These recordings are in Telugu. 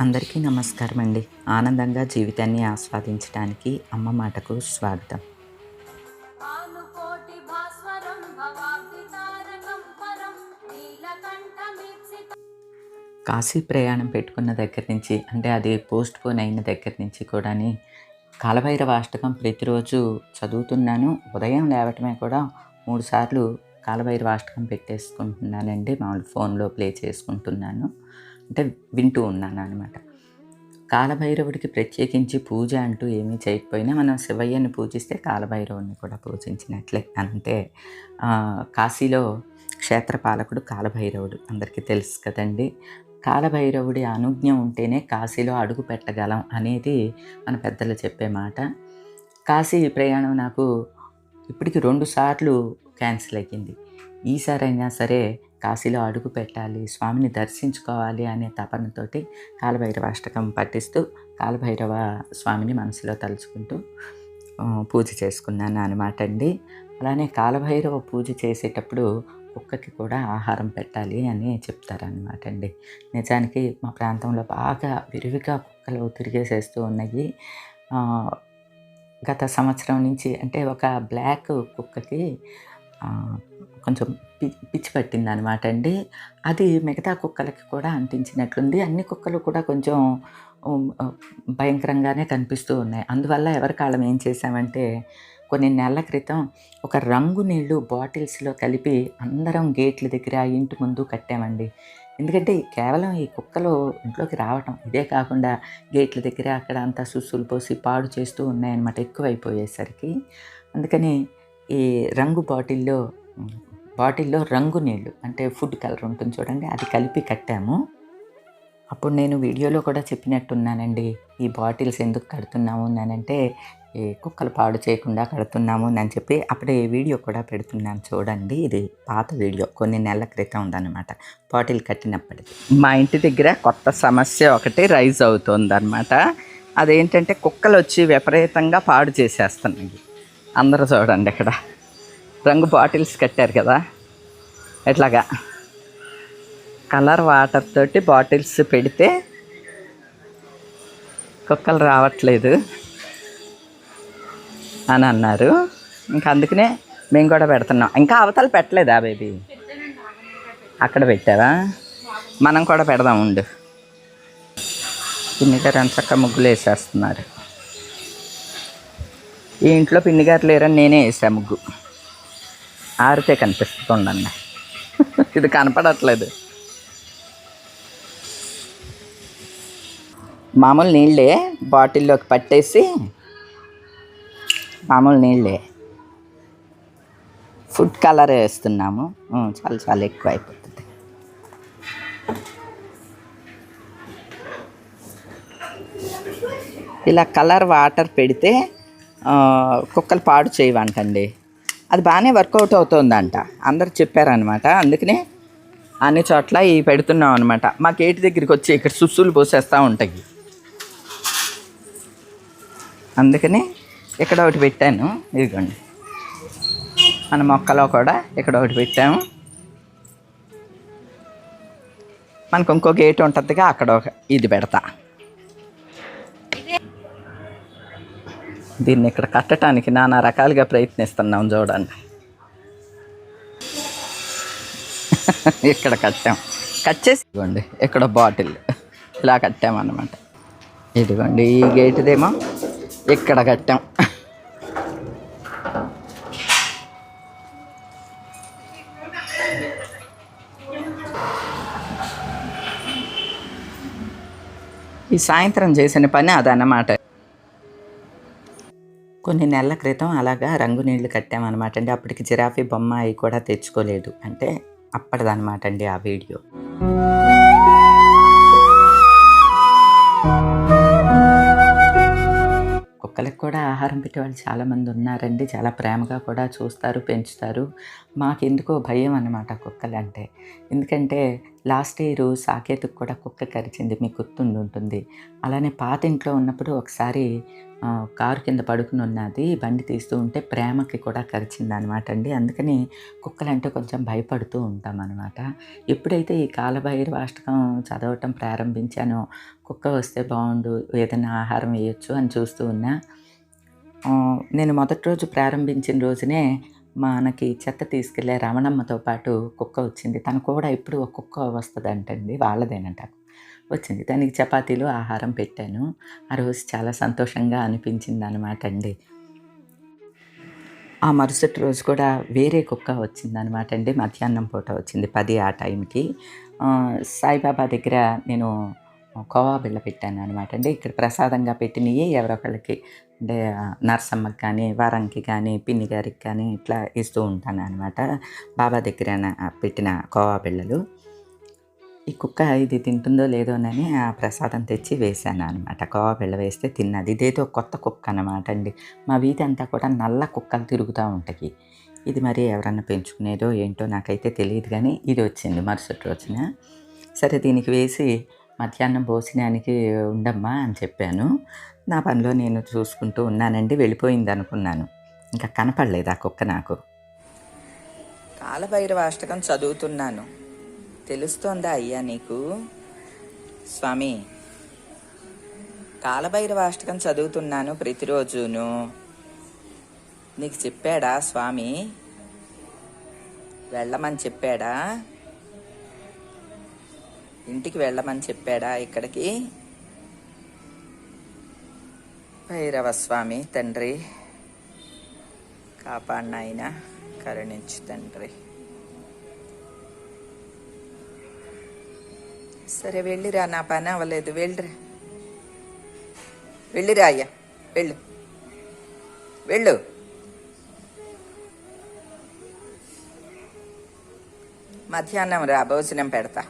అందరికీ నమస్కారం అండి. ఆనందంగా జీవితాన్ని ఆస్వాదించడానికి అమ్మ మాటకు స్వాగతం. కాశీ ప్రయాణం పెట్టుకున్న దగ్గర నుంచి అంటే అది పోస్ట్ పోన్ అయిన దగ్గర నుంచి కూడాని కాలభైరవ అష్టకం ప్రతిరోజు చదువుతున్నాను. ఉదయం లేవటమే కూడా మూడు సార్లు కాలభైరవ అష్టకం పెట్టేసుకుంటున్నానండి. మామూలు ఫోన్లో ప్లే చేసుకుంటున్నాను. అంటే వింటూ ఉన్నాను అనమాట కాలభైరవుడికి ప్రత్యేకించి పూజ అంటూ ఏమీ చేయకపోయినా మనం శివయ్యని పూజిస్తే కాలభైరవుని కూడా పూజించినట్లే. అంటే కాశీలో క్షేత్రపాలకుడు కాలభైరవుడు. అందరికీ తెలుసు కదండి. కాలభైరవుడి అనుజ్ఞ ఉంటేనే కాశీలో అడుగు పెట్టగలం అనేది మన పెద్దలు చెప్పే మాట. కాశీ ప్రయాణం నాకు ఇప్పటికి రెండు సార్లు క్యాన్సిల్ అయ్యింది. ఈసారైనా సరే కాశీలో అడుగు పెట్టాలి స్వామిని దర్శించుకోవాలి అనే తపనతోటి కాలభైరవ అష్టకం పఠిస్తూ కాలభైరవ స్వామిని మనసులో తలుచుకుంటూ పూజ చేసుకున్నాను అనమాట అండి. అలానే కాలభైరవ పూజ చేసేటప్పుడు కుక్కకి కూడా ఆహారం పెట్టాలి అని చెప్తారనమాట అండి. నిజానికి మా ప్రాంతంలో బాగా విరివిగా కుక్కలు తిరిగేసేస్తూ ఉన్నాయి. గత సంవత్సరం నుంచి అంటే ఒక బ్లాక్ కుక్కకి కొంచెం పిచ్చి పట్టింది అనమాట అండి. అది మిగతా కుక్కలకి కూడా అంటించినట్లుంది. అన్ని కుక్కలు కూడా కొంచెం భయంకరంగానే కనిపిస్తూ ఉన్నాయి. అందువల్ల ఎవరి కాలం ఏం చేశామంటే కొన్ని నెలల క్రితం ఒక రంగు నీళ్ళు బాటిల్స్లో కలిపి అందరం గేట్ల దగ్గర ఇంటి ముందు కట్టామండి. ఎందుకంటే కేవలం ఈ కుక్కలు ఇంట్లోకి రావటం ఇదే కాకుండా గేట్ల దగ్గర అక్కడ అంతా సుస్సులు పోసి పాడు చేస్తూ ఉన్నాయన్నమాట ఎక్కువైపోయేసరికి. అందుకని ఈ రంగు బాటిల్లో బాటిల్లో రంగు నీళ్ళు అంటే ఫుడ్ కలర్ ఉంటుంది చూడండి అది కలిపి కట్టాము. అప్పుడు నేను వీడియోలో కూడా చెప్పినట్టున్నానండి ఈ బాటిల్స్ ఎందుకు కడుతున్నాము అంటే ఈ కుక్కలు పాడు చేయకుండా కడుతున్నాము అని చెప్పి అప్పుడే వీడియో కూడా పెడుతున్నాను చూడండి ఇది పాత వీడియో కొన్ని నెలల క్రితం ఉందన్నమాట బాటిల్ కట్టినప్పటికి. మా ఇంటి దగ్గర కొత్త సమస్య ఒకటి రైజ్ అవుతుందన్నమాట అదేంటంటే కుక్కలు వచ్చి విపరీతంగా పాడు చేసేస్తున్నాయి. అందరూ చూడండి ఇక్కడ. రంగు బాటిల్స్ కట్టారు కదా. ఎట్లాగా? కలర్ వాటర్ తోటి బాటిల్స్ పెడితే కుక్కలు రావట్లేదు అని అన్నారు. ఇంకా అందుకనే మేము కూడా పెడుతున్నాం. ఇంకా అవతల పెట్టలేదా బేబీ? అక్కడ పెట్టారా మనం కూడా పెడదాం ఉండు. పిన్ని గారు చక్క ముగ్గులు వేసేస్తున్నారు. ఈ ఇంట్లో పిన్ని గారు లేరని నేనే వేసా ముగ్గు. ఆరితే కనిపిస్తుందండి ఇది కనపడట్లేదు. మామూలు నీళ్ళే బాటిల్లోకి పట్టేసి మామూలు నీళ్ళే. ఫుడ్ కలర్ వేస్తున్నాము. చాలా చాలా ఎక్కువ అయిపోతుంది. ఇలా కలర్ వాటర్ పెడితే కుక్కలు పాడు చేయవంటండి. అది బాగానే వర్కౌట్ అవుతుందంట. అందరు చెప్పారనమాట. అందుకనే అన్ని చోట్ల ఇవి పెడుతున్నాం అనమాట. మా గేటు దగ్గరికి వచ్చి ఇక్కడ సుస్సులు పోసేస్తూ ఉంటాయి. అందుకని ఇక్కడ ఒకటి పెట్టాను. ఇదిగోండి. మన మొక్కలో కూడా ఇక్కడ ఒకటి పెట్టాము. మనకు ఇంకో గేట్ ఉంటుందిగా అక్కడ ఒక ఇది పెడతా. దీన్ని ఇక్కడ కట్టడానికి నానా రకాలుగా ప్రయత్నిస్తున్నాం చూడండి. ఇక్కడ కట్టాం. కట్ చేసి ఇదిగోండి ఇక్కడ బాటిల్. ఇలా కట్టామన్నమాట ఇదిగోండి ఈ గేటుదేమో ఇక్కడ కట్టాం. ఈ సాయంత్రం చేసిన పని అదన్నమాట. కొన్ని నెలల క్రితం అలాగా రంగు నీళ్ళు కట్టామన్నమాట అండి. అప్పటికి జిరాఫీ బొమ్మ అవి కూడా తెచ్చుకోలేదు. అంటే అప్పటిదన్నమాట అండి ఆ వీడియో. కుక్కలకు కూడా ఆహారం పెట్టేవాళ్ళు చాలామంది ఉన్నారండి. చాలా ప్రేమగా కూడా చూస్తారు పెంచుతారు. మాకెందుకో భయం అన్నమాట కుక్కలు అంటే ఎందుకంటే లాస్ట్ ఇయర్ సాకేతుకు కూడా కుక్క కరిచింది. మీకు గుర్తుండి ఉంటుంది అలానే పాత ఇంట్లో ఉన్నప్పుడు ఒకసారి కారు కింద పడుకుని ఉన్నది బండి తీస్తూ ఉంటే ప్రేమకి కూడా కరిచింది అనమాట అండి. అందుకని కుక్కలంటే కొంచెం భయపడుతూ ఉంటాం అనమాట ఎప్పుడైతే ఈ కాలభైరవ అష్టకం చదవటం ప్రారంభించానో కుక్క వస్తే బాగుండు ఏదైనా ఆహారం వేయొచ్చు అని చూస్తూ ఉన్నా నేను మొదటి రోజు ప్రారంభించిన రోజునే మనకి చెత్త తీసుకెళ్ళే రమణమ్మతో పాటు కుక్క వచ్చింది. తను కూడా ఇప్పుడు ఒక కుక్క వస్తుందంటండి వాళ్ళదేనంట. వచ్చింది. దానికి చపాతీలు ఆహారం పెట్టాను. ఆ రోజు చాలా సంతోషంగా అనిపించింది అనమాట అండి. ఆ మరుసటి రోజు కూడా వేరే కుక్క వచ్చింది అనమాట అండి. మధ్యాహ్నం పూట వచ్చింది పది ఆ టైంకి. సాయిబాబా దగ్గర నేను కోవా బిళ్ళ పెట్టాను అనమాట అండి. ఇక్కడ ప్రసాదంగా పెట్టినవి ఎవరొకళ్ళకి అంటే నర్సమ్మకి కానీ వారంకి కానీ పిన్ని గారికి కానీ ఇట్లా ఇస్తూ ఉంటాను అనమాట బాబా దగ్గర నా- పెట్టిన కోవా బిళ్ళలు. ఈ కుక్క ఇది తింటుందో లేదోనని ఆ ప్రసాదం తెచ్చి వేశాను అనమాట కోవా వేస్తే తిన్నది. ఇదేదో కొత్త కుక్క అనమాట అండి. మా వీధి అంతా కూడా నల్ల కుక్కలు తిరుగుతూ ఉంటాయి. ఇది మరి ఎవరన్నా పెంచుకునేదో ఏంటో నాకైతే తెలియదు కానీ ఇది వచ్చింది మరుసటి రోజున. సరే దీనికి వేసి మధ్యాహ్నం భోజనానికి ఉండమ్మా అని చెప్పాను. నా పనిలో నేను చూసుకుంటూ ఉన్నానండి. వెళ్ళిపోయింది అనుకున్నాను. ఇంకా కనపడలేదు ఆ కుక్క నాకు. కాలభైరవ అష్టకం చదువుతున్నాను. తెలుస్తోందా అయ్యా నీకు? స్వామి కాలభైరవాష్టకం చదువుతున్నాను ప్రతిరోజును. నీకు చెప్పాడా స్వామి? వెళ్ళమని చెప్పాడా? ఇంటికి వెళ్ళమని చెప్పాడా ఇక్కడికి? భైరవ స్వామి తండ్రి కాపాడినాయన కరుణించు తండ్రి. సరే వెళ్ళిరా నా పని అవ్వలేదు. వెళ్ళిరా. వెళ్ళిరా అయ్యా. వెళ్ళు. వెళ్ళు. మధ్యాహ్నం రా భోజనం పెడతా.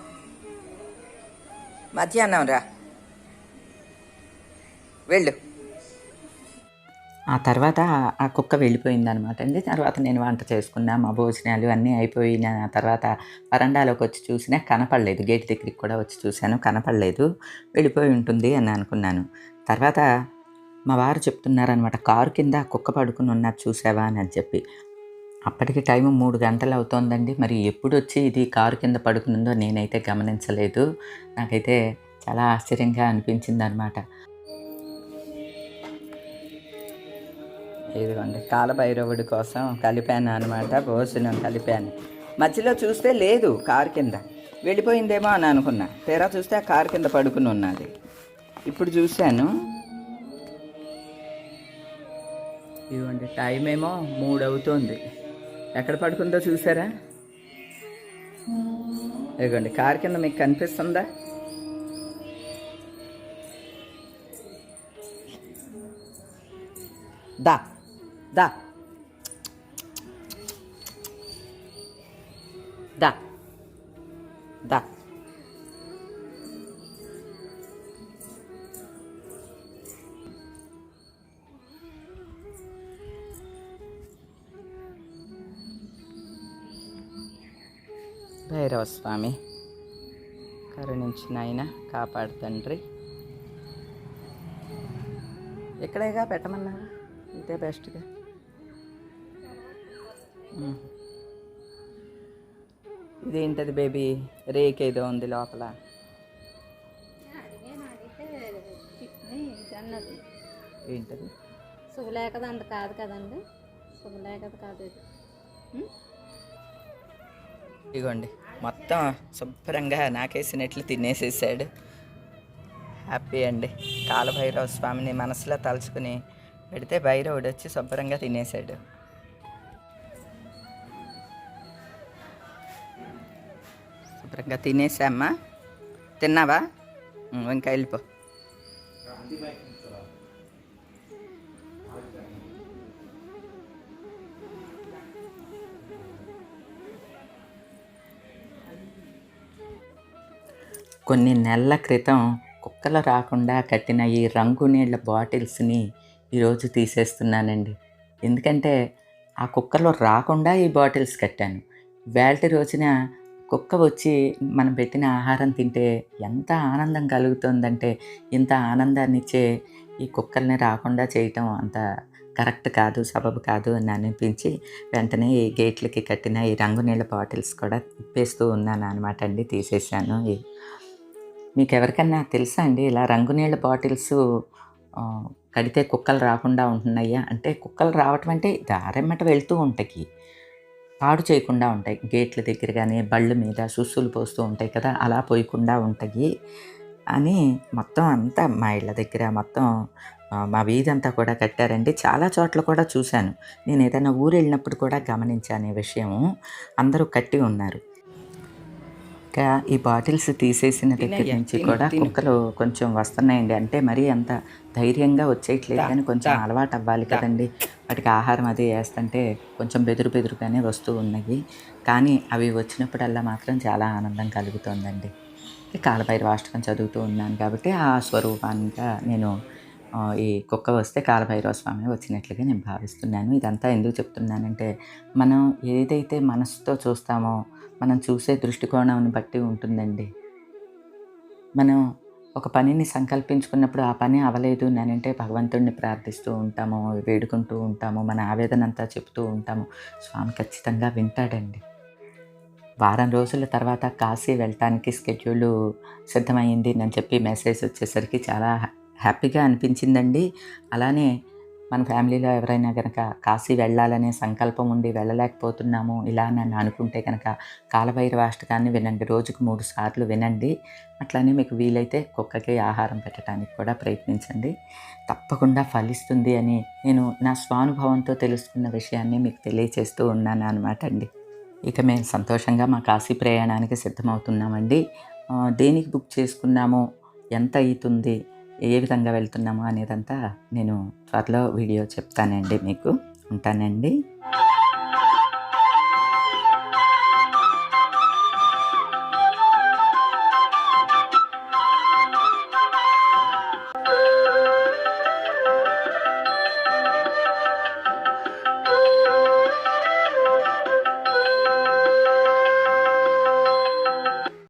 మధ్యాహ్నం రా. వెళ్ళు. ఆ తర్వాత ఆ కుక్క వెళ్ళిపోయింది అనమాట అండి. తర్వాత నేను వంట చేసుకున్నా మా భోజనాలు అన్నీ అయిపోయిన తర్వాత వరండాలోకి వచ్చి చూసినా కనపడలేదు. గేట్ దగ్గరికి కూడా వచ్చి చూశాను కనపడలేదు. వెళ్ళిపోయి ఉంటుంది అని అనుకున్నాను. తర్వాత మా వారు చెప్తున్నారనమాట కారు కింద కుక్క పడుకుని ఉన్నది చూసావా? అని చెప్పి. అప్పటికి టైం మూడు గంటలు అవుతోందండి. మరి ఎప్పుడు వచ్చి ఇది కారు కింద పడుకునుందో నేనైతే గమనించలేదు. నాకైతే చాలా ఆశ్చర్యంగా అనిపించింది అనమాట ఇదిగోండి కాలభైరవుడి కోసం కలిపాను అనమాట భోజనం కలిపాను. మధ్యలో చూస్తే లేదు కారు కింద. వెళ్ళిపోయిందేమో అని అనుకున్నా. తెరా చూస్తే ఆ కారు కింద పడుకుని ఉన్నది. ఇప్పుడు చూశాను. ఇదిగోండి టైం ఏమో మూడు అవుతుంది ఎక్కడ పడుకుందో చూసారా? ఇదిగోండి కారు కింద మీకు కనిపిస్తుందా? దా. దా దా దా భైరవ స్వామి కరుణించిన ఆయన కాపాడు తండ్రి. ఎక్కడేగా పెట్టమన్నా ఇదే బెస్ట్గా. ఇదేంటది బేబీ? రేక్ ఏదో ఉంది లోపల. ఏంటది? శుభలేఖది అంత కాదు కదండి. శుభలేఖది కాదు ఇది? ఇదిగోండి మొత్తం శుభ్రంగా నాకేసినట్లు తినేసేసాడు. హ్యాపీ అండి. కాలభైరవ స్వామిని మనసులో తలుచుకుని పెడితే భైరవుడు వచ్చి శుభ్రంగా తినేసాడు. శుభ్రంగా తినేసామ్మా. తిన్నావా? ఇంకా వెళ్ళిపో. కొన్ని నెలల క్రితం కుక్కలు రాకుండా కట్టిన ఈ రంగు నీళ్ళ బాటిల్స్ని ఈరోజు తీసేస్తున్నానండి. ఎందుకంటే ఆ కుక్కలు రాకుండా ఈ బాటిల్స్ కట్టాను. వేల్టి రోజున కుక్క వచ్చి మనం పెట్టిన ఆహారం తింటే ఎంత ఆనందం కలుగుతుందంటే ఇంత ఆనందాన్ని ఇచ్చే ఈ కుక్కల్ని రాకుండా చేయటం అంత కరెక్ట్ కాదు సబబు కాదు అని అనిపించి వెంటనే ఈ గేట్లకి కట్టిన ఈ రంగు నీళ్ళ బాటిల్స్ కూడా తిప్పేస్తూ ఉన్నాను అనమాట అండి తీసేసాను మీకు ఎవరికన్నా తెలుసా అండి ఇలా రంగు నీళ్ళ బాటిల్స్ కడితే కుక్కలు రాకుండా ఉంటున్నాయా? అంటే కుక్కలు రావటం అంటే దారెమ్మట వెళ్తూ ఉంటాయి. పాడు చేయకుండా ఉంటాయి. గేట్ల దగ్గర కానీ బళ్ళు మీద సుస్సులు పోస్తూ ఉంటాయి కదా అలా పోయకుండా ఉంటాయి అని మొత్తం అంతా మా ఇళ్ళ దగ్గర మొత్తం మా వీధి అంతా కూడా కట్టారండి. చాలా చోట్ల కూడా చూశాను. నేను ఏదైనా ఊరు వెళ్ళినప్పుడు కూడా గమనించాను ఈ విషయం అందరూ కట్టి ఉన్నారు. ఇంకా ఈ బాటిల్స్ తీసేసిన దగ్గర నుంచి కూడా. కుక్కలు కొంచెం వస్తున్నాయండి. అంటే మరీ అంత ధైర్యంగా వచ్చేయట్లేదు కానీ కొంచెం అలవాటు అవ్వాలి. కదండి. వాటికి ఆహారం అది వేస్తుంటే కొంచెం బెదురు బెదురుగానే వస్తూ ఉన్నాయి. కానీ అవి వచ్చినప్పుడల్లా మాత్రం చాలా ఆనందం కలుగుతోందండి. కాలభైరవ అష్టకం చదువుతూ ఉన్నాను కాబట్టి ఆ స్వరూపానికి నేను ఈ కుక్క వస్తే కాలభైరవ స్వామి వచ్చినట్లుగా నేను భావిస్తున్నాను. ఇదంతా ఎందుకు చెప్తున్నానంటే మనం ఏదైతే మనసుతో చూస్తామో మనం చూసే దృష్టికోణాన్ని బట్టి ఉంటుందండి. మనం ఒక పనిని సంకల్పించుకున్నప్పుడు ఆ పని అవలేదు నేనంటే భగవంతుడిని ప్రార్థిస్తూ ఉంటాము వేడుకుంటూ ఉంటాము మన ఆవేదన అంతా చెప్తూ ఉంటాము. స్వామి ఖచ్చితంగా వింటాడండి. వారం రోజుల తర్వాత కాశీ వెళ్ళటానికి స్కెడ్యూల్ సిద్ధమైంది అని చెప్పి మెసేజ్ వచ్చేసరికి చాలా హ్యా- హ్యాపీగా అనిపించిందండి. అలానే మన ఫ్యామిలీలో ఎవరైనా కనుక కాశీ వెళ్ళాలనే సంకల్పం ఉండి వెళ్ళలేకపోతున్నాము ఇలా నన్ను అనుకుంటే కనుక కాలభైరవ అష్టకాన్ని వినండి. రోజుకు మూడు సార్లు వినండి. అట్లానే మీకు వీలైతే కుక్కకి ఆహారం పెట్టడానికి కూడా ప్రయత్నించండి. తప్పకుండా ఫలిస్తుంది అని నేను నా స్వానుభవంతో తెలుసుకున్న విషయాన్ని మీకు తెలియచేస్తూ ఉన్నాను అనమాట అండి. ఇక మేము సంతోషంగా మా కాశీ ప్రయాణానికి సిద్ధమవుతున్నామండి. దేనికి బుక్ చేసుకున్నాము? ఎంత అవుతుంది? ఏ విధంగా వెళ్తున్నాము అనేదంతా నేను త్వరలో వీడియో చెప్తానండి మీకు. ఉంటానండి.